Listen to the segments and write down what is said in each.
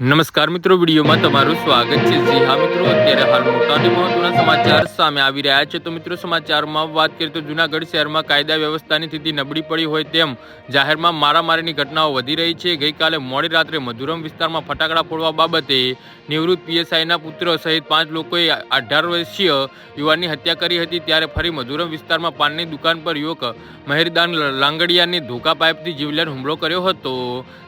નમસ્કાર મિત્રો, વિડીયોમાં તમારું સ્વાગત છે. જી હા મિત્રો, અત્યારે હાલ મોટા અને મહત્વના સમાચાર સામે આવી રહ્યા છે. તો મિત્રો, સમાચારમાં વાત કરીએ તો જૂનાગઢ શહેરમાં કાયદા વ્યવસ્થાની સ્થિતિ નબળી પડી હોય તેમ જાહેરમાં મારામારીની ઘટનાઓ વધી રહી છે. ગઈકાલે મોડી રાત્રે મધુરમ વિસ્તારમાં ફટાકડા ફોડવા બાબતે નિવૃત્ત પીએસઆઈના પુત્ર સહિત પાંચ લોકોએ અઢાર વર્ષીય યુવાનની હત્યા કરી હતી. ત્યારે ફરી મધુરમ વિસ્તારમાં પાનની દુકાન પર યુવક મહેરદાન લાંગડિયાને ધોકા પાઇપથી જીવલેણ હુમલો કર્યો હતો.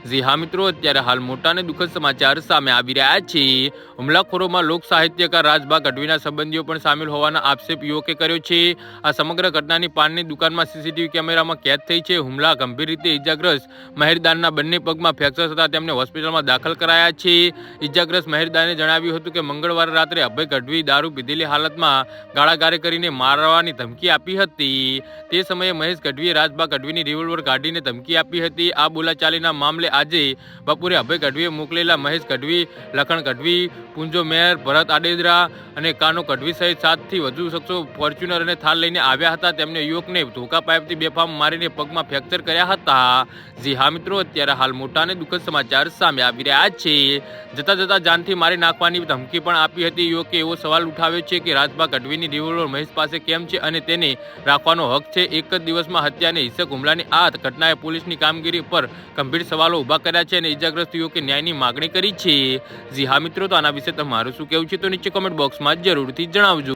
જી હા મિત્રો, અત્યારે હાલ મોટા અને દુઃખદ સમાચાર સામે આવી રહ્યા છે. હુમલાખોરોમાં લોક સાહિત્યકાર રાજભા ગઢવીના સંબંધીઓ પણ સામેલ હોવાના આક્ષેપ યુવકે કર્યો છે. આ સમગ્ર ઘટનાની પાનની દુકાનમાં સીસીટીવી કેમેરામાં કેદ થઈ છે. હુમલા ગંભીર રીતે ઇજાગ્રસ્ત મહેરદાનના બંને પગમાં ફ્રેક્ચર થતાં તેમને હોસ્પિટલમાં દાખલ કરાયા છે. ઇજાગ્રસ્ત મહેરદાને જણાવ્યું હતું કે મંગળવારે રાત્રે અભય ગઢવી દારૂ પીધેલી હાલતમાં ગાળાગારે કરીને મારવાની ધમકી આપી હતી. તે સમયે મહેશ ગઢવીએ રાજભા ગઢવીની રિવોલ્વર કાઢીને ધમકી આપી હતી. આ બોલાચાલીના મામલે આજે બપોરે અભય ગઢવીએ મોકલેલા મહેશ ગઢવી, લખણ ગઢવી, પુંજો મેયર, ભરત આડેદરા અને કાનો ગઢવી સહિત સાતથી વધુ શખ્સો ફોર્ચ્યુનર અને થાર લઈને આવ્યા હતા. તેમને યુવકને ધોકા પાઇપથી બેફામ મારીને પગમાં ફ્રેક્ચર કર્યા હતા. જી હા મિત્રો, અત્યારે હાલ મોટા અને દુઃખદ સમાચાર સામે આવી રહ્યા છે. જતા જતા જાનથી મારી નાખવાની ધમકી પણ આપી હતી. યુવકે એવો સવાલ ઉઠાવ્યો છે કે રાજભા ગઢવીની રિવોલ્વર મહેશ પાસે કેમ છે અને તેને રાખવાનો હક છે? એક જ દિવસમાં હત્યા અને હિંસક હુમલાની આ ઘટનાએ પોલીસની કામગીરી પર ગંભીર સવાલો ઊભા કર્યા છે અને ઇજાગ્રસ્ત યુવકે ન્યાયની માગણી કરી છે. જી હા મિત્રો, તો આના વિશે તમારું શું કહેવું છે તો નીચે કોમેન્ટ બોક્સમાં જરૂરથી જણાવજો.